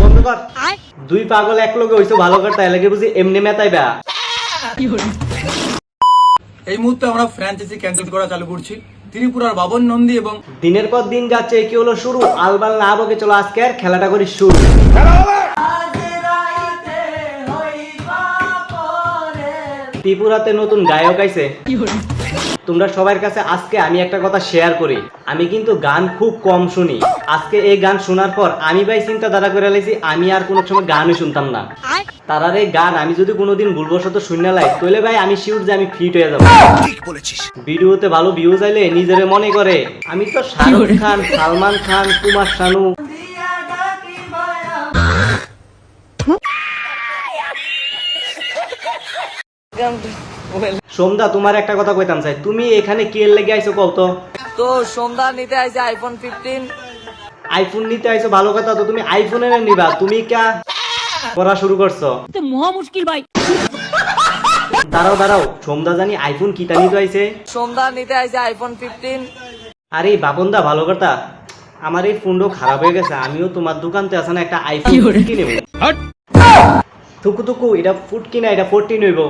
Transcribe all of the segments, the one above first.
বন্ধ কর। দুই পাগল এক লোকে হইছো ভালো করতে লাগে বুঝি এমনি মেতাইবা। এই মুহূর্তে আমরা ফ্র্যাঞ্চাইজি ক্যান্সেল করা চালু করছি। ত্রিপুরার বাবন নন্দী এবং দিনের পর দিন যাচ্ছে কি হলো শুরু? আলবাল না বকে চলো আজকে আর খেলাটা করি শুরু। ত্রিপুরাতে নতুন গায়ক আইছে। তোমরা সবার কাছে আজকে আমি একটা কথা শেয়ার করি। আমি কিন্তু গান খুব কম শুনি। আজকে এই গান শোনার পর আমি ভাই চিন্তা ধারা করে লাইছি আমি আর কোনো সময় গানই শুনতাম না। তারার এই গান আমি যদি কোনোদিন ভুলবশত শূন্য লাই তাহলে ভাই আমি শিওর যে আমি ফিট হয়ে যাব। ভিডিওতে ভালো ভিউজ আইলে নিজেরে মনে করে আমি তো শাহরুখ খান সালমান খান কুমার শানু। সোমদা তোমার একটা কথা কইতাম চাই। তুমি এখানে কে লেগে আইছো কও তো? তো সন্ধ্যা নিতে আসছে আইফোন ফিফটিন আইফোন নিতে আইছো ভালো কথা তো তুমি আইফোনের নিবা। তুমি কা পড়া শুরু করছ? তো মহা মুশকিল ভাই। দাঁড়াও দাঁড়াও। সোমদা জানি আইফোন কিটা নিতে আইছে? সন্ধ্যা নিতে আসছে আইফোন ফিফটিন আরে বাপনদা ভালো কথা। আমার এই ফোনটা খারাপ হয়ে গেছে। আমিও তোমার দোকানতে আছে না একটা আইফোন কিনে নেব। থুকু থুকু এটা ফুট কিনা এটা ফোরটিন হইব।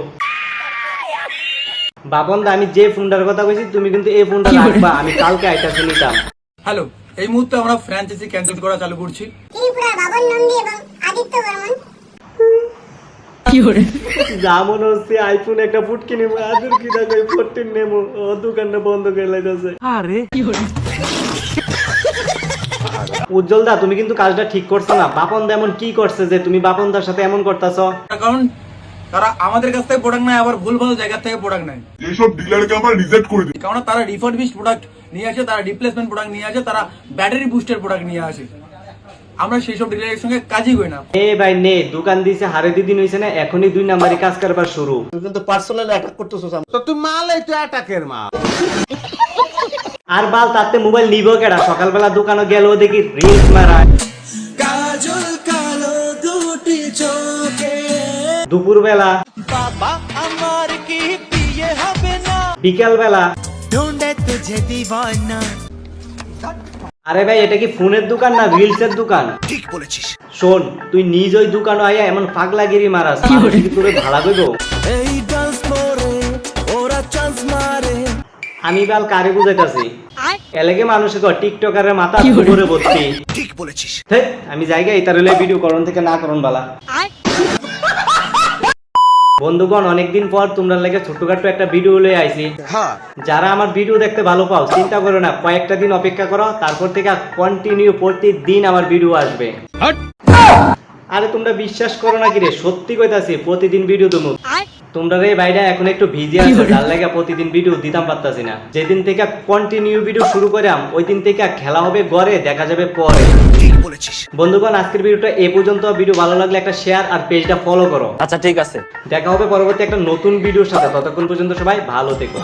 বাপনদা আমি যে ফোনটার কথা কইছি তুমি কিন্তু এই ফোনটা রাখবা আমি কালকে আইতাছি নিতাম। হ্যালো এই মুহূর্তে আমরা ফ্র্যাঞ্চাইজি ক্যান্সেল করা চালু করছি। ত্রিপুরা বাবন নন্দী এবং আদিত্য বর্মন? যা মনে হচ্ছে আইফোন একটা ফুটকি নেব আদুর কি ফোরটিন নেব ও দোকানটা বন্ধ করে লাইতেছে। উজ্জ্বল দা তুমি কিন্তু কাজটা ঠিক করছ না। বাপন দা এমন কি করছে যে তুমি বাপন দার সাথে এমন করতেছো? কারণ তারা আমাদের কাছ থেকে প্রোডাক্ট নেয় আবার ভুলভাল জায়গা থেকে প্রোডাক্ট নেয়। এইসব ডিলারকে আমরা রিজেক্ট করে দিই। কারণ তারা রিফার্বিশ প্রোডাক্ট নিয়ে আসে তারা রিপ্লেসমেন্ট প্রোডাক্ট নিয়ে আসে তারা ব্যাটারি বুস্টের প্রোডাক্ট নিয়ে আসে। আমরা সেই সব ডিলারের সঙ্গে কাজই করি না। এ ভাই নে দোকান দিছে হারে দিদিন হইছে না এখনই দুই নাম্বারে কাজ করবার শুরু। তুই কিন্তু পার্সোনাল অ্যাটাক করতেছস তো তুই মাল এই তুই অ্যাটাকের মাল। আর বাল তাতে মোবাইল নিব কেডা? সকালবেলা দোকানে গেল দেখি রিলস মারা দুপুর বেলা বিকেল বেলা আরে ভাই এটা কি ফোনের দোকান না রিলস এর দোকান? ঠিক বলেছিস। শোন তুই নিজ ওই দোকান আইয়া এমন পাগলাগিরি মারাস মানুষ কি তোরে ভাড়া কইব আমি বাল কারে বুঝাইতাছি? এলাকে মানুষে কর টিকটকারের মাথা উপরে ভর্তি ঠিক বলেছিস। আমি জায়গা এই তার ভিডিও করন থেকে না করন বালা। বন্ধুগণ অনেকদিন পর তোমরা লাগে ছোটখাটো একটা ভিডিও লয়ে আইছি। যারা আমার ভিডিও দেখতে ভালো পাও চিন্তা করো না কয়েকটা দিন অপেক্ষা করো তারপর থেকে কন্টিনিউ প্রতিদিন আমার ভিডিও আসবে। আরে তোমরা বিশ্বাস করো না কি রে? সত্যি কইতাছি প্রতিদিন ভিডিও তুমি তোমরা রে বাইরে এখন একটু ভিজে আছো যার লাগে প্রতিদিন ভিডিও দিতাম পারতাছি না। যেদিন থেকে কন্টিনিউ ভিডিও শুরু করাম ওই দিন থেকে খেলা হবে গড়ে দেখা যাবে পরে। বন্ধুগণ আজকের ভিডিওটা এ পর্যন্ত। ভিডিও ভালো লাগলে একটা শেয়ার আর পেজটা ফলো করো। আচ্ছা ঠিক আছে। দেখা হবে পরবর্তী একটা নতুন ভিডিওর সাথে। ততক্ষণ পর্যন্ত সবাই ভালো থেকো।